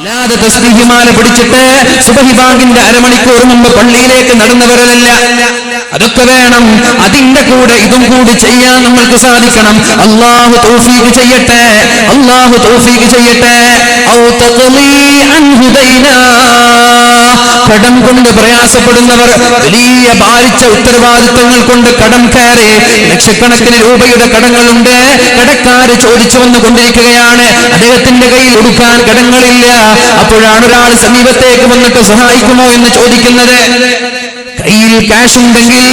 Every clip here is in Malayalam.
അല്ലാതെ തസ്ബീഹിമാല പിടിച്ചിട്ട് സുബഹി ബാങ്കിന്റെ അരമണിക്കൂർ മുമ്പ് പള്ളിയിലേക്ക് നടന്നവരല്ല അതൊക്കെ വേണം. അതിന്റെ കൂടെ ഇതും കൂടി ചെയ്യാൻ നമ്മൾക്ക് സാധിക്കണം. അള്ളാഹു തോഫീക്ക് ചെയ്യട്ടെ. അള്ളാഹു തോഫീക്ക് ചെയ്യട്ടെ. കടം കൊണ്ട് പ്രയാസപ്പെടുന്നവർ വലിയ ഭാരിച്ച ഉത്തരവാദിത്തങ്ങൾ കൊണ്ട് കടം കയറി ലക്ഷക്കണക്കിന് രൂപയുടെ കടങ്ങളുണ്ട്. കടക്കാര് ചോദിച്ചു വന്നുകൊണ്ടിരിക്കുകയാണ്. അദ്ദേഹത്തിന്റെ കയ്യിൽ കൊടുക്കാൻ കടങ്ങളില്ല. അപ്പോഴാണ് ഒരാൾ സമീപത്തേക്ക് വന്നിട്ട് സഹായിക്കുമോ എന്ന് ചോദിക്കുന്നത്. കയ്യിൽ ക്യാഷ് ഉണ്ടെങ്കിൽ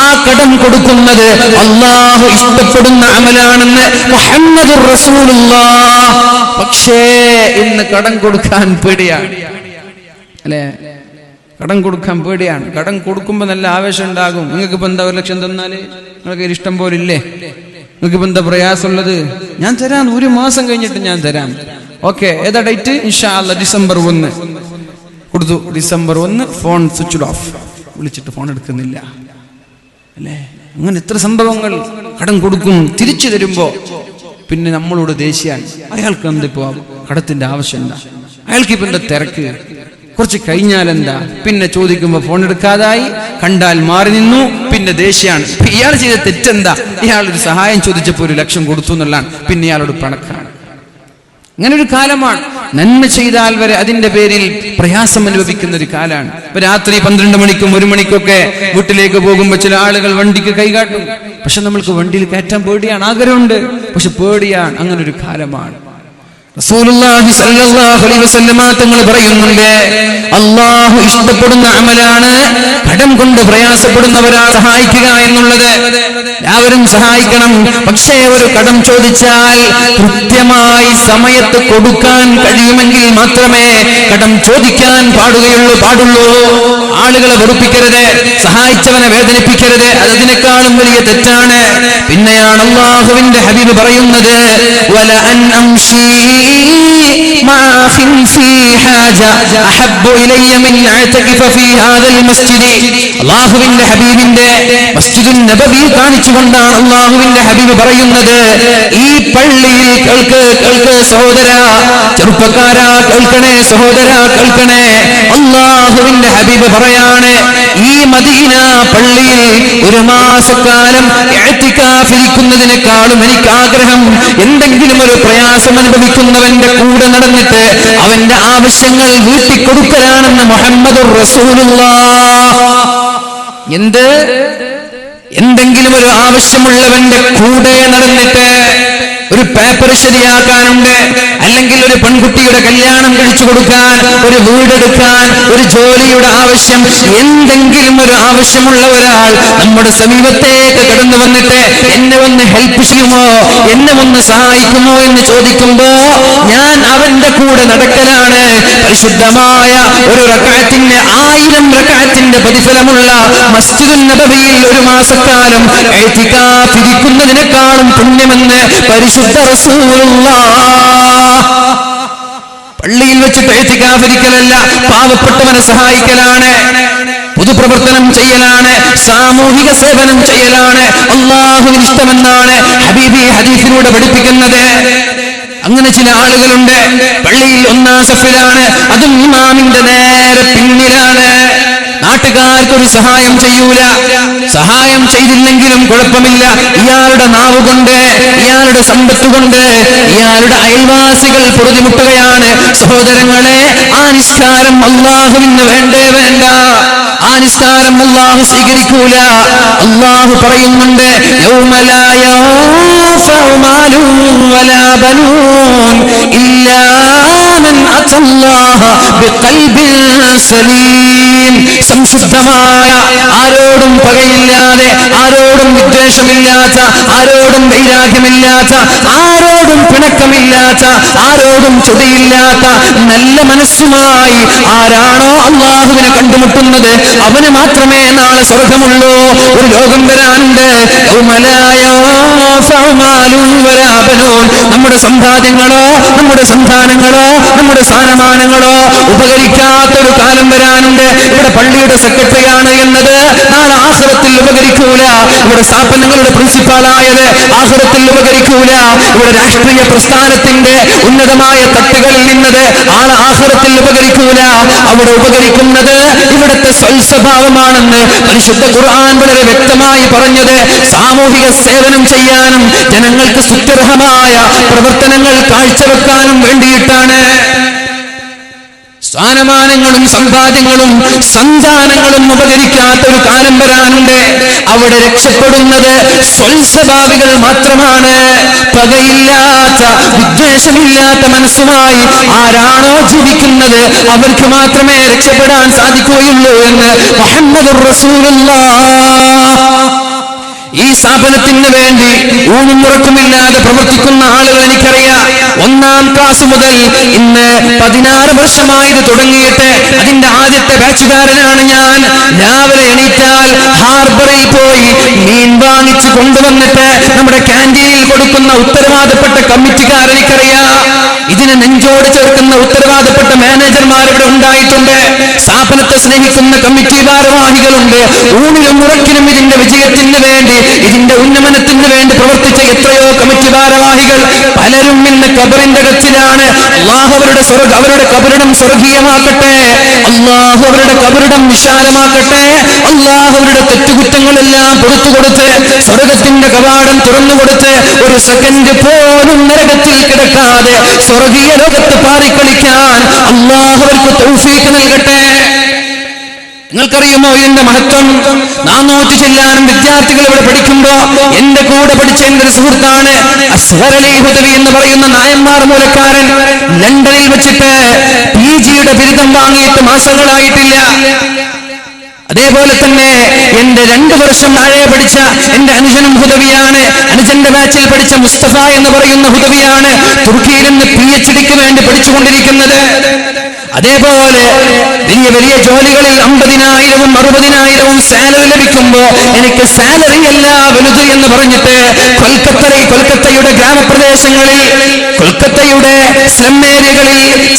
ആ കടം കൊടുക്കുന്നത് അള്ളാഹു ഇഷ്ടപ്പെടുന്ന അമലാണെന്ന് മുഹമ്മദ് പക്ഷേ ഇന്ന് കടം കൊടുക്കാൻ പേടിയാണ്. അല്ലേ? കടം കൊടുക്കാൻ പേടിയാണ്. കടം കൊടുക്കുമ്പോൾ നല്ല ആവേശം ഉണ്ടാകും. നിങ്ങൾക്ക് ഇപ്പൊ എന്താ ഒരു ലക്ഷം തന്നാൽ നിങ്ങൾക്ക് ഇഷ്ടം പോലെ ഇല്ലേ? നിങ്ങൾക്ക് ഇപ്പൊ എന്താ പ്രയാസമുള്ളത്? ഞാൻ തരാം. ഒരു മാസം കഴിഞ്ഞിട്ട് ഞാൻ തരാം. ഓക്കെ ഏതാ ഡേറ്റ് ഇൻഷാ അല്ല ഡിസംബർ ഒന്ന്. കൊടുത്തു. ഡിസംബർ ഒന്ന് ഫോൺ സ്വിച്ച് ഓഫ് വിളിച്ചിട്ട് ഫോൺ എടുക്കുന്നില്ല. അല്ലേ? അങ്ങനെ എത്ര സംഭവങ്ങൾ കടം കൊടുക്കും തിരിച്ചു തരുമ്പോ പിന്നെ നമ്മളോട് ദേഷ്യാൻ അയാൾക്ക് എന്തിപ്പോ കടത്തിന്റെ ആവശ്യം എന്താ? അയാൾക്ക് ഇപ്പൊ എന്താ തിരക്ക്? കുറച്ച് കഴിഞ്ഞാൽ എന്താ? പിന്നെ ചോദിക്കുമ്പോ ഫോൺ എടുക്കാതായി കണ്ടാൽ മാറി നിന്നു പിന്നെ ദേഷ്യാണ് ഇയാൾ ചെയ്ത തെറ്റെന്താ? ഇയാൾ ഒരു സഹായം ചോദിച്ചപ്പോ ഒരു ലക്ഷം കൊടുത്തു എന്നുള്ളതാണ്. പിന്നെ ഇയാളോട് പണക്കാണ്. അങ്ങനെ ഒരു കാലമാണ്. നന്മ ചെയ്താൽ വരെ അതിന്റെ പേരിൽ പ്രയാസം അനുഭവിക്കുന്ന ഒരു കാലാണ്. ഇപ്പൊ രാത്രി പന്ത്രണ്ട് മണിക്കും ഒരു മണിക്കൊക്കെ വീട്ടിലേക്ക് പോകുമ്പോൾ ചില ആളുകൾ വണ്ടിക്ക് കൈകാട്ടും. പക്ഷെ നമ്മൾക്ക് വണ്ടിയിൽ കയറ്റാൻ പേടിയാണ് ആഗ്രഹമുണ്ട്. പക്ഷെ പേടിയാണ് അങ്ങനെ ഒരു കാലമാണ് തങ്ങൾ പറയുന്നുണ്ട് അള്ളാഹു ഇഷ്ടപ്പെടുന്ന അമലാണ്. കടം കൊണ്ട് പ്രയാസപ്പെടുന്നവരാ സഹായിക്കുക എന്നുള്ളത് എല്ലാവരും സഹായിക്കണം. പക്ഷേ ഒരു കടം ചോദിച്ചാൽ കൃത്യമായി സമയത്ത് കൊടുക്കാൻ കഴിയുമെങ്കിൽ മാത്രമേ കടം ചോദിക്കാൻ പാടുകയുള്ളൂ പാടുള്ളൂ. ആളുകളെ വെറുപ്പിക്കരുത് സഹായിച്ചവനെ വേദനിപ്പിക്കരുത്. അത് അതിനേക്കാളും വലിയ തെറ്റാണ്. പിന്നെയാണ് അള്ളാഹുവിന്റെ ഹബീബ് പറയുന്നത് വല അൻ مع أخ في حاجة أحب إلي من أعتكف في هذا المسجد അള്ളാഹുവിന്റെ ഹബീബിന്റെ മസ്ജിദുൻ നബവി കാണിച്ചുകൊണ്ടാണ് അള്ളാഹുവിന്റെ ഹബീബ് പറയുന്നത് ഈ പള്ളിയിൽ കേൾക്ക് കേൾക്ക് സഹോദര ചെറുപ്പക്കാരാ കേൾക്കണേ സഹോദര കേൾക്കണേ അള്ളാഹുവിന്റെ ഹബീബ് പറയാണ് ഈ മദീന പള്ളിയിൽ ഒരു മാസക്കാലം ഇരിക്കുന്നതിനേക്കാളും എനിക്ക് ആഗ്രഹം എന്തെങ്കിലും ഒരു പ്രയാസം അനുഭവിക്കുന്നവന്റെ കൂടെ നടന്നിട്ട് അവന്റെ ആവശ്യങ്ങൾ വീട്ടിക്കൊടുക്കലാണെന്ന് മുഹമ്മദ് എന്ത്? എന്തെങ്കിലും ഒരു ആവശ്യമുള്ളവന്റെ കൂടെ നടന്നിട്ട് ഒരു പേപ്പർ ശരിയാക്കാനുണ്ട്. അല്ലെങ്കിൽ ഒരു പെൺകുട്ടിയുടെ കല്യാണം കഴിച്ചു കൊടുക്കാൻ ഒരു വീടെടുക്കാൻ ഒരു ജോലിയുടെ ആവശ്യം എന്തെങ്കിലും ഒരു ആവശ്യമുള്ള ഒരാൾ നമ്മുടെ സമീപത്തേക്ക് കടന്നു വന്നിട്ട് എന്നെ ഒന്ന് ഹെൽപ്പ് ചെയ്യുമോ? എന്നെ ഒന്ന് സഹായിക്കുമോ എന്ന് ചോദിക്കുമ്പോ ഞാൻ അവന്റെ കൂടെ നടക്കലാണ്. പരിശുദ്ധമായ ഒരു റക്കാറ്റിന് ആയിരം റക്കാറ്റിന്റെ പ്രതിഫലമുള്ള മസ്ജിദുൻ നബവിയിൽ ഒരു മാസക്കാലം എഴുതിക്കാതിരിക്കുന്നതിനെക്കാളും പുണ്യമെന്ന് പരിശുദ്ധ റസൂലുള്ള പള്ളിയിൽ വെച്ചിട്ട് എത്തിക്കാതിരിക്കലല്ല പാവപ്പെട്ടവനെ സഹായിക്കലാണ് പൊതുപ്രവർത്തനം ചെയ്യലാണ് സാമൂഹിക സേവനം ചെയ്യലാണ് അള്ളാഹുവിന് ഇഷ്ടമെന്നാണ് ഹബീബി ഹദീഫിലൂടെ പഠിപ്പിക്കുന്നത്. അങ്ങനെ ചില ആളുകളുണ്ട് പള്ളിയിൽ ഒന്നാം സഫിലാണ് അതും ഇമാമിന്റെ നേരെ പിന്നിലാണ്. നാട്ടുകാർക്കൊരു സഹായം ചെയ്യൂല. സഹായം ചെയ്തില്ലെങ്കിലും കുഴപ്പമില്ല. ഇയാളുടെ നാവ് കൊണ്ട് ഇയാളുടെ സമ്പത്ത് കൊണ്ട് ഇയാളുടെ അയൽവാസികൾ പൊറുതിമുട്ടുകയാണ്. സഹോദരങ്ങളെ ആ നിസ്കാരം അള്ളാഹുവിന് വേണ്ടേ വേണ്ട. ആ നിസ്കാരം അള്ളാഹു സ്വീകരിക്കൂല. അള്ളാഹു പറയുന്നുണ്ട് സംശുദ്ധമായ ആരോടും പകയില്ലാതെ ആരോടും ആരോടും വൈരാഗ്യമില്ലാത്ത ആരോടും പിണക്കമില്ലാത്ത ആരോടും ചൊടിയില്ലാത്ത നല്ല മനസ്സുമായി ആരാണോ അള്ളാഹുവിനെ കണ്ടുമുട്ടുന്നത്? അവന് മാത്രമേ നാളെ സ്വർഗമുള്ളൂ. ഒരു ലോകം വരാനുണ്ട്. നമ്മുടെ സമ്പാദ്യങ്ങളോ നമ്മുടെ സന്താനങ്ങളോ നമ്മുടെ സ്ഥാനമാനങ്ങളോ ഉപകരിക്കാത്തൊരു കാലം വരാനുണ്ട്. സെക്രട്ടറിയാണ് എന്നത്. നാളെ ആഹ്റത്തിൽ ഉപകരിക്കൂല. ഇവിടെ സ്ഥാപനങ്ങളുടെ പ്രിൻസിപ്പാളായത് ആഹ്റത്തിൽ ഉപകരിക്കൂല. ഇവിടെ രാഷ്ട്രീയ പ്രസ്ഥാനത്തിന്റെ ഉന്നതമായ തട്ടുകളിൽ നിന്നത് ആളെ ആഹ്റത്തിൽ ഉപകരിക്കൂല. അവിടെ ഉപകരിക്കുന്നത് ഇവിടുത്തെ സ്വൽസ്വഭാവമാണെന്ന് പരിശുദ്ധ ഖുർആൻ വളരെ വ്യക്തമായി പറഞ്ഞത്. സാമൂഹിക സേവനം ചെയ്യാനും ജനങ്ങൾക്ക് സുത്യർഹമായ പ്രവർത്തനങ്ങൾ കാഴ്ചവെക്കാനും വേണ്ടിയിട്ടാണ് സ്ഥാനമാനങ്ങളും സമ്പാദ്യങ്ങളും സന്താനങ്ങളും ഉപകരിക്കാത്ത ഒരു കാലം വരാനുണ്ട് അവിടെ രക്ഷപ്പെടുന്നത് സ്വൽസ്വഭാവികൾ മാത്രമാണ്. പകയില്ലാത്ത വിദ്വേഷമില്ലാത്ത മനസ്സുമായി ആരാണോ ജീവിക്കുന്നത്? അവർക്ക് മാത്രമേ രക്ഷപ്പെടാൻ സാധിക്കുകയുള്ളൂ എന്ന് മുഹമ്മദ് റസൂലുള്ള ഈ സ്ഥാപനത്തിന് വേണ്ടി ഊണും ഉറക്കുമില്ലാതെ പ്രവർത്തിക്കുന്ന ആളുകൾ എനിക്കറിയാം. ഒന്നാം ക്ലാസ് മുതൽ ഇന്ന് പതിനാറ് വർഷമായി ഇത് തുടങ്ങിയിട്ട് അതിന്റെ ആദ്യത്തെ ബാച്ചുകാരനാണ് ഞാൻ. രാവിലെ എണീറ്റാൽ ഹാർബറിൽ പോയി മീൻ വാങ്ങിച്ചു കൊണ്ടുവന്നിട്ട് നമ്മുടെ ക്യാന്റീനിൽ കൊടുക്കുന്ന ഉത്തരവാദപ്പെട്ട കമ്മിറ്റിക്കാർ എനിക്കറിയാം ഇതിനെ നെഞ്ചോട് ചേർക്കുന്ന ഉത്തരവാദപ്പെട്ട മാനേജർമാർ ഇവിടെ ഉണ്ടായിട്ടുണ്ട്. സ്ഥാപനത്തെ സ്നേഹിക്കുന്ന കമ്മിറ്റി ഭാരവാഹികളുണ്ട്. ഊണിലും ഉറക്കിലും ഇതിന്റെ വിജയത്തിന് വേണ്ടി ഇതിന്റെ ഉന്നമനത്തിന് വേണ്ടി പ്രവർത്തിച്ച എത്രയോ കമ്മിറ്റി ഭാരവാഹികൾ പലരും ഇന്ന് കബറിന്റെ കച്ചിലാണ്. അള്ളാഹു അവരുടെ സ്വർഗ അവരുടെ കബറിടം സ്വർഗീയമാക്കട്ടെ. അള്ളാഹു അവരുടെ വിശാലമാക്കട്ടെ. അള്ളാഹു അവരുടെ തെറ്റുകുറ്റങ്ങളെല്ലാം പുറത്തു കൊടുത്ത് സ്വർഗത്തിന്റെ കവാടം തുറന്നു കൊടുത്ത് ഒരു സെക്കൻഡ് പോലും നരകത്തിൽ കിടക്കാതെ സ്വർഗീയ ലോകത്ത് പാറിക്കളിക്കാൻ അള്ളാഹുവർക്ക് തൗഫീക്ക് നൽകട്ടെ. നിങ്ങൾക്കറിയുമോ ഇതിന്റെ മഹത്വം? നാനൂറ്റി ചെല്ലാനും വിദ്യാർത്ഥികൾ ഇവിടെ പഠിക്കുമ്പോ എന്റെ കൂടെ പഠിച്ച എന്റെ ഒരു സുഹൃത്താണ് എന്ന് പറയുന്ന നായന്മാർ മൂലക്കാരൻ. ലണ്ടനിൽ വെച്ചിട്ട് പി ജിയുടെ ബിരുദം വാങ്ങിയിട്ട് മാസങ്ങളായിട്ടില്ല. അതേപോലെ തന്നെ എന്റെ രണ്ടു വർഷം താഴെ പഠിച്ച എന്റെ അനുജനും ഹുദവിയാണ്. അനുജന്റെ ബാച്ചിൽ പഠിച്ച മുസ്തഫ എന്ന് പറയുന്ന ഹുദവിയാണ് തുർക്കിയിൽ നിന്ന് പി എച്ച് ഡിക്ക് വേണ്ടി പഠിച്ചുകൊണ്ടിരിക്കുന്നത്. അതേപോലെ വലിയ വലിയ ജോലികളിൽ അമ്പതിനായിരവും അറുപതിനായിരവും സാലറി ലഭിക്കുമ്പോ എനിക്ക് സാലറി അല്ല വലുത് എന്ന് പറഞ്ഞിട്ട് കൊൽക്കത്തയിൽ കൊൽക്കത്തയുടെ ഗ്രാമപ്രദേശങ്ങളിൽ കൊൽക്കത്തയുടെ സ്ലം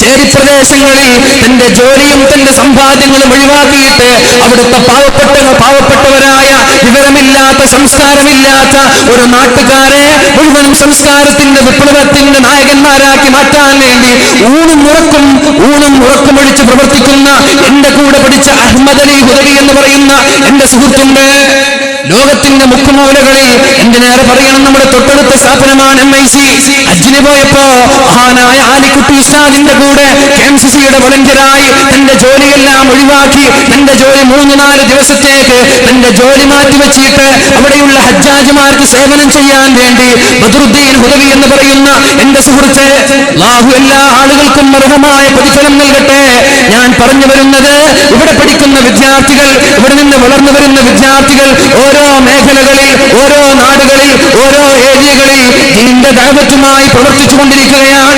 ചേരി പ്രദേശങ്ങളിൽ തന്റെ ജോലിയും തന്റെ സമ്പാദ്യങ്ങളും ഒഴിവാക്കിയിട്ട് അവിടുത്തെ പാവപ്പെട്ട പാവപ്പെട്ടവരായ വിവരമില്ലാത്ത സംസ്കാരമില്ലാത്ത ഒരു നാട്ടുകാരെ മുഴുവൻ സംസ്കാരത്തിന്റെ വിപ്ലവത്തിന്റെ നായകന്മാരാക്കി മാറ്റാൻ വേണ്ടി ഊണും ഉറക്കും ഊണും ഉറക്കുമൊഴിച്ച് പ്രവർത്തിക്കുന്ന എന്റെ കൂടെ പഠിച്ച അഹമ്മദ് അലി ഹുദവി എന്ന് പറയുന്ന എന്റെ സുഹൃത്തുണ്ട്. ലോകത്തിന്റെ മുക്കുമൂലകളിൽ എന്തിനേറെ പറയണം? നമ്മുടെ തൊട്ടടുത്ത സ്ഥാപനമാണ് എം ഐ സി അജിന് പോയപ്പോ മഹാനായ ആലിക്കുട്ടി ഉസ്താദിന്റെ കൂടെ കെ എം സി സിയുടെ വളണ്ടിയറായി തന്റെ ജോലിയെല്ലാം ഒഴിവാക്കി തന്റെ ജോലി മൂന്ന് നാല് ദിവസത്തേക്ക് തന്റെ ജോലി മാറ്റിവെച്ചിട്ട് അവിടെയുള്ള ഹജ്ജാജിമാർക്ക് സേവനം ചെയ്യാൻ വേണ്ടി ബദറുദ്ദീൻ ഹുദവി എന്ന് പറയുന്ന എന്റെ സുഹൃത്ത് ലാഹു എല്ലാ ആളുകൾക്കും അർഹമായ പ്രതിഫലം നൽകട്ടെ. ഞാൻ പറഞ്ഞു വരുന്നത് ഇവിടെ പഠിക്കുന്ന വിദ്യാർത്ഥികൾ ഇവിടെ നിന്ന് വളർന്നു വരുന്ന വിദ്യാർത്ഥികൾ ഓരോ മേഖലകളിൽ ഓരോ നാടുകളിൽ ഓരോ ഏരിയകളിൽ ഇതിന്റെ ദൈവത്തുമായി പ്രവർത്തിച്ചു കൊണ്ടിരിക്കുകയാണ്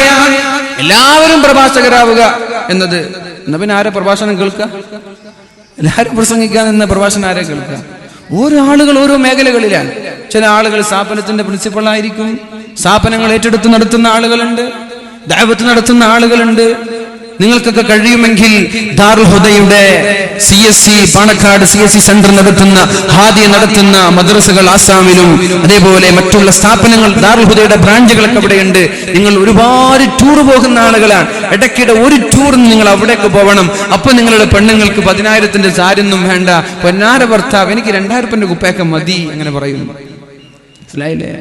എല്ലാവരും പ്രഭാഷകരാവുക എന്നത്. എന്നാ പിന്നെ ആരെ പ്രഭാഷണം കേൾക്കുക? എല്ലാവരും പ്രസംഗിക്കാൻ എന്ന പ്രഭാഷണം ആരെ കേൾക്കുക? ഓരോ ആളുകൾ ഓരോ മേഖലകളിലാണ്. ചില ആളുകൾ സ്ഥാപനത്തിന്റെ പ്രിൻസിപ്പളായിരിക്കും. സ്ഥാപനങ്ങൾ ഏറ്റെടുത്ത് നടത്തുന്ന ആളുകളുണ്ട്. ദൈവത്ത് നടത്തുന്ന ആളുകളുണ്ട്. നിങ്ങൾക്കൊക്കെ കഴിയുമെങ്കിൽ Darul ഹുദയുടെ C S C Panakkad C S C centre നടത്തുന്ന ഹാദിയ നടത്തുന്ന മദ്രസകൾ ആസാമിലും അതേപോലെ മറ്റുള്ള സ്ഥാപനങ്ങൾ ദാറുൽ ഹുദയുടെ ബ്രാഞ്ചുകളൊക്കെ അവിടെയുണ്ട്. നിങ്ങൾ ഒരുപാട് ടൂർ പോകുന്ന ആളുകളാണ്. ഇടയ്ക്കിടെ ഒരു ടൂർ നിങ്ങൾ അവിടേക്ക് പോകണം അപ്പൊ നിങ്ങളുടെ പെണ്ണുങ്ങൾക്ക് പതിനായിരത്തിന്റെ സാരൊന്നും വേണ്ട. പൊന്നാര ഭർത്താവ് എനിക്ക് രണ്ടായിരം രൂപന്റെ കുപ്പയൊക്കെ മതി അങ്ങനെ പറയുന്നു മനസ്സിലായില്ലേ?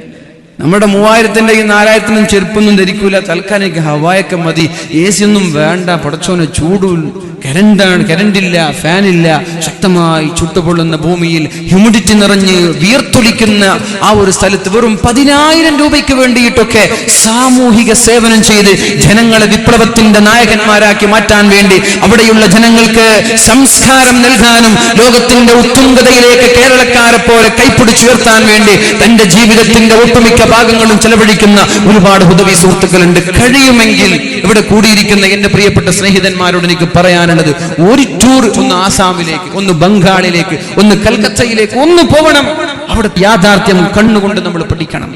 നമ്മുടെ മൂവായിരത്തിന്റെയും നാലായിരത്തിനും ചെരുപ്പൊന്നും ധരിക്കൂല. തൽക്കാലം ഹവായൊക്കെ മതി. എ സി ഒന്നും വേണ്ട. പടച്ചോനെ ചൂടും. കരണ്ടാണ് കരണ്ടില്ല ഫാനില്ല. ശക്തമായി ചുട്ടുപൊള്ളുന്ന ഭൂമിയിൽ ഹ്യൂമിഡിറ്റി നിറഞ്ഞ് വിയർത്തൊലിക്കുന്ന ആ ഒരു സ്ഥലത്ത് വെറും പതിനായിരം രൂപയ്ക്ക് വേണ്ടിയിട്ടൊക്കെ സാമൂഹിക സേവനം ചെയ്ത് ജനങ്ങളെ വിപ്ലവത്തിന്റെ നായകന്മാരാക്കി മാറ്റാൻ വേണ്ടി അവിടെയുള്ള ജനങ്ങൾക്ക് സംസ്കാരം നൽകാനും ലോകത്തിന്റെ ഉത്തുംഗതയിലേക്ക് കേരളക്കാരെ പോലെ കൈപ്പിടിച്ചുയർത്താൻ വേണ്ടി തന്റെ ജീവിതത്തിന്റെ ഒട്ടുമിക്ക ഭാഗങ്ങളും ചെലവഴിക്കുന്ന ഒരുപാട് ഹുദവി സുഹൃത്തുക്കളുണ്ട്. കഴിയുമെങ്കിൽ ഇവിടെ കൂടിയിരിക്കുന്ന എന്റെ പ്രിയപ്പെട്ട സ്നേഹിതന്മാരോട് എനിക്ക് പറയാനുള്ളത് ഒരു ടൂർ ഒന്ന് ആസാമിലേക്ക് ഒന്ന് ബംഗാളിലേക്ക് ഒന്ന് കൽക്കത്തയിലേക്ക് ഒന്ന് പോകണം അവിടെ യാഥാർത്ഥ്യം കണ്ണുകൊണ്ട് നമ്മൾ പഠിക്കണം.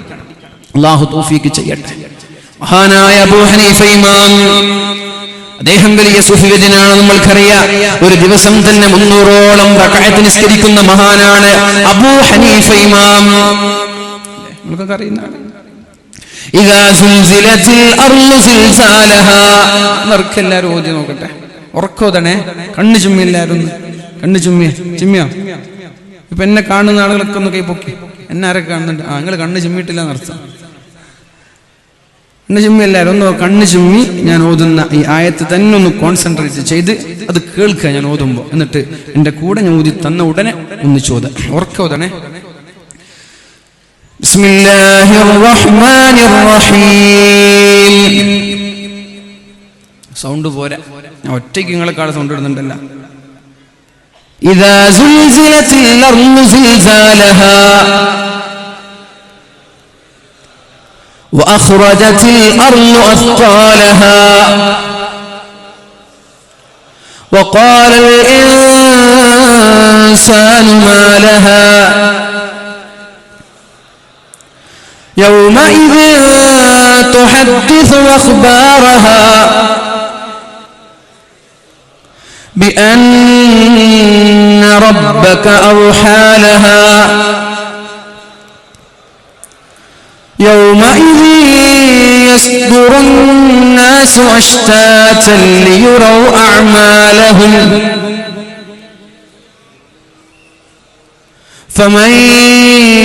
അള്ളാഹു തോഫിക്ക് ചെയ്യട്ടെ. മഹാനായ അബൂ ഹനീഫ ഇമാം. അദ്ദേഹം വലിയ സുഫിയജനാണ് നമ്മൾക്കറിയാം. ഒരു ദിവസം തന്നെ മുന്നൂറോളം റക്അത്ത് നിസ്കരിക്കുന്ന മഹാനാണ് അബൂ ഹനീഫ ഇമാം. നമ്മൾക്കൊക്കെ അറിയുന്നതാണ് എല്ലാവരും ഓതി നോക്കട്ടെ. ഉറക്കോതണേ കണ്ണു ചുമ്മി എല്ലാവരും കണ്ണു ചുമ്മിയ? ചുമ്മിയോ? ഇപ്പൊ എന്നെ കാണുന്ന ആളുകളൊക്കെ ഒന്ന് കൈ പൊക്കി. എന്നെ ആരൊക്കെ കാണുന്നുണ്ട്? ആ നിങ്ങൾ കണ്ണ് ചുമ്മിയിട്ടില്ല എന്നർത്ഥം. കണ്ണ് ചുമ്മി എല്ലാവരും ഒന്ന് കണ്ണ് ചുമ്മി ഞാൻ ഓതുന്ന ഈ ആയത്ത് തന്നെ ഒന്ന് കോൺസെൻട്രേറ്റ് ചെയ്ത് അത് കേൾക്കുക ഞാൻ ഓതുമ്പോൾ എന്നിട്ട് എന്റെ കൂടെ ഞാൻ ഊതി തന്ന ഉടനെ ഒന്ന് ചോദ. ഉറക്കോതണേ بسم الله الرحمن الرحيم സൗണ്ട് പോരാ ഞാൻ ഒറ്റയ്ക്ക് നിങ്ങളെക്കാൾ സൗണ്ട് ഇടുന്നുണ്ടല്ല إذا زلزلت الأرض زلزالها وأخرجت الأرض أثقالها وقال الإنسان ما لها يومئذ تحدث أخبارها بأن ربك أوحى لها يومئذ يصدر الناس أشتاتا ليروا أعمالهم فمن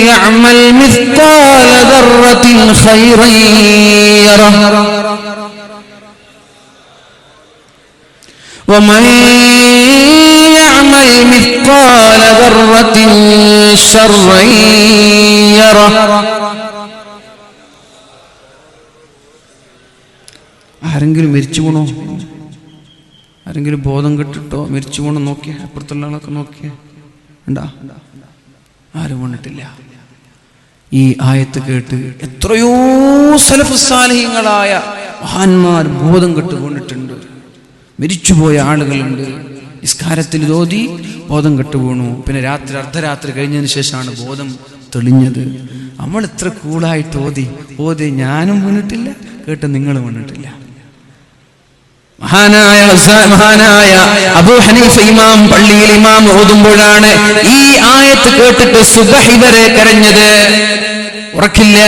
يعمل مثقال ذرة خيرا يره ومن يعمل مثقال ذرة شرا يره ആരെങ്കിലും മരിച്ചു പോണോ ആരെങ്കിലും ബോധം കെട്ടിട്ടോ മരിച്ചു പോണോ നോക്കിയ അപ്പുറത്തുള്ള ആളൊക്കെ നോക്കിയ ഉണ്ടാ ആരും വന്നിട്ടില്ല ഈ ആയത്ത് കേട്ട് എത്രയോ സലഫ് സലഫുസാലഹ്യങ്ങളായ മഹാന്മാർ ബോധം കെട്ട് മരിച്ചുപോയ ആളുകളുണ്ട്. നിസ്കാരത്തിൽ തോതി ബോധം കെട്ട് വീണു പിന്നെ രാത്രി അർദ്ധരാത്രി കഴിഞ്ഞതിന് ശേഷമാണ് ബോധം തെളിഞ്ഞത്. നമ്മൾ ഇത്ര കൂളായിട്ട് ഓതി. ഓതി ഞാനും വീണിട്ടില്ല കേട്ട് നിങ്ങൾ വീണിട്ടില്ല മഹാനായ മഹാനായ അബൂ ഹനീഫ ഇമാം പള്ളിയിൽ ഇമാം ഓതുമ്പോഴാണ് ഈ ആയത്ത് കേട്ടിട്ട് സുബഹി വരെ കരഞ്ഞത്. ഉറക്കില്ല.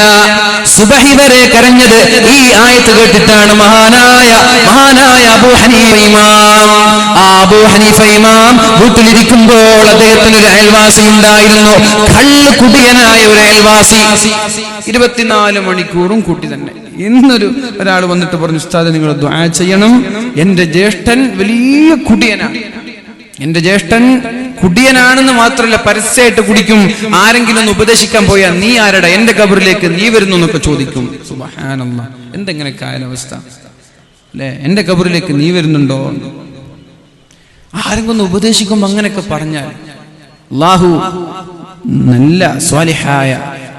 സുബഹി വരെ കരഞ്ഞത് ഈ ആയത്ത് കേട്ടിട്ടാണ് മഹാനായ മഹാനായ അബൂ ഹനീഫ ഇമാം. ആ അബൂ ഹനീഫ ഇമാം വീട്ടിലിരിക്കുമ്പോൾ അദ്ദേഹത്തിന് ഒരു അയൽവാസി ഉണ്ടായിരുന്നു. കള്ള് കുടിയനായ ഒരു അയൽവാസി. ഇരുപത്തിനാല് മണിക്കൂറും കൂട്ടി തന്നെ. ഇന്നൊരു ഒരാൾ വന്നിട്ട് പറഞ്ഞു ഉസ്താദ് നിങ്ങൾ ദ്വാ ചെയ്യണം. എന്റെ ജ്യേഷ്ഠൻ വലിയ കുടിയനാണ് എന്റെ ജ്യേഷ്ഠൻ കുടിയനാണെന്ന് മാത്രമല്ല പരസ്യമായിട്ട് കുടിക്കും. ആരെങ്കിലും ഒന്ന് ഉപദേശിക്കാൻ പോയാൽ നീ ആരടാ? എന്റെ കബറിലേക്ക് നീ വരുന്നു എന്നൊക്കെ ചോദിക്കും. എന്തെങ്ങനെ കാലാവസ്ഥ? അല്ലെ? എന്റെ കബറിലേക്ക് നീ വരുന്നുണ്ടോ? ആരെങ്കിലും ഒന്ന് ഉപദേശിക്കുമ്പോ അങ്ങനെയൊക്കെ പറഞ്ഞാൽ അള്ളാഹു നല്ല സ്വാലിഹായ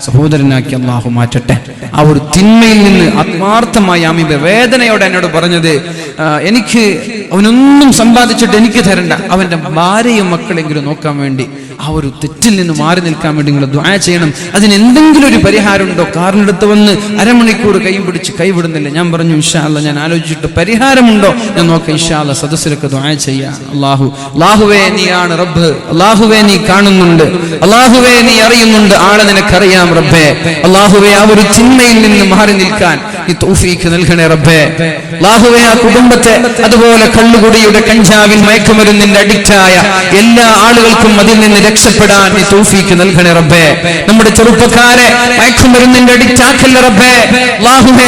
സഹോദരനാക്കി അള്ളാഹു മാറ്റട്ടെ. ആ ഒരു തിന്മയിൽ നിന്ന് ആത്മാർത്ഥമായി അമീബ വേദനയോടെ എന്നോട് പറഞ്ഞത് എനിക്ക് അവനൊന്നും സമ്പാദിച്ചിട്ട് എനിക്ക് തരണ്ട. അവന്റെ ഭാര്യയും മക്കളെങ്കിലും നോക്കാൻ വേണ്ടി ആ ഒരു തെറ്റിൽ നിന്ന് മാറി നിൽക്കാൻ വേണ്ടി നിങ്ങൾ ദ്വായ ചെയ്യണം. അതിന് എന്തെങ്കിലും ഒരു പരിഹാരമുണ്ടോ? കാറിനടുത്ത് വന്ന് അരമണിക്കൂർ കൈ പിടിച്ച് കൈവിടുന്നില്ല ഞാൻ പറഞ്ഞു ഇൻഷാല്ല ഞാൻ ആലോചിച്ചിട്ട് പരിഹാരമുണ്ടോ? ഞാൻ നോക്കാം ഇൻഷാല്ല സദസ്സിലൊക്കെ ദ്വായ ചെയ്യാം. അള്ളാഹു അള്ളാഹുവേ നീയാണ് റബ്ബ്. അള്ളാഹുവേ നീ കാണുന്നുണ്ട്. അള്ളാഹുവേ നീ അറിയുന്നുണ്ട്. ആളെ നിനക്കറിയാം റബ്ബേ. അള്ളാഹുവേ ആ ഒരു ചിന്മയിൽ നിന്ന് മാറി നിൽക്കാൻ ഈ തൗഫീഖ് നൽകണേ റബ്ബേ. അള്ളാഹുവേ ആ കുടുംബത്തെ അതുപോലെ കള്ളുകുടിയുടെ കഞ്ചാവിൻ മയക്കുമരുന്നിന്റെ അഡിക്റ്റായ എല്ലാ ആളുകൾക്കും അതിൽ നിന്ന് രക്ഷപ്പെടാൻ നീ നൽകണേ റബ്ബേ. നമ്മുടെ ചെറുപ്പക്കാരെ മയക്കുമരുന്നിന്റെ അടിച്ചാക്കല്ലേ റബ്ബേ. അള്ളാഹുവേ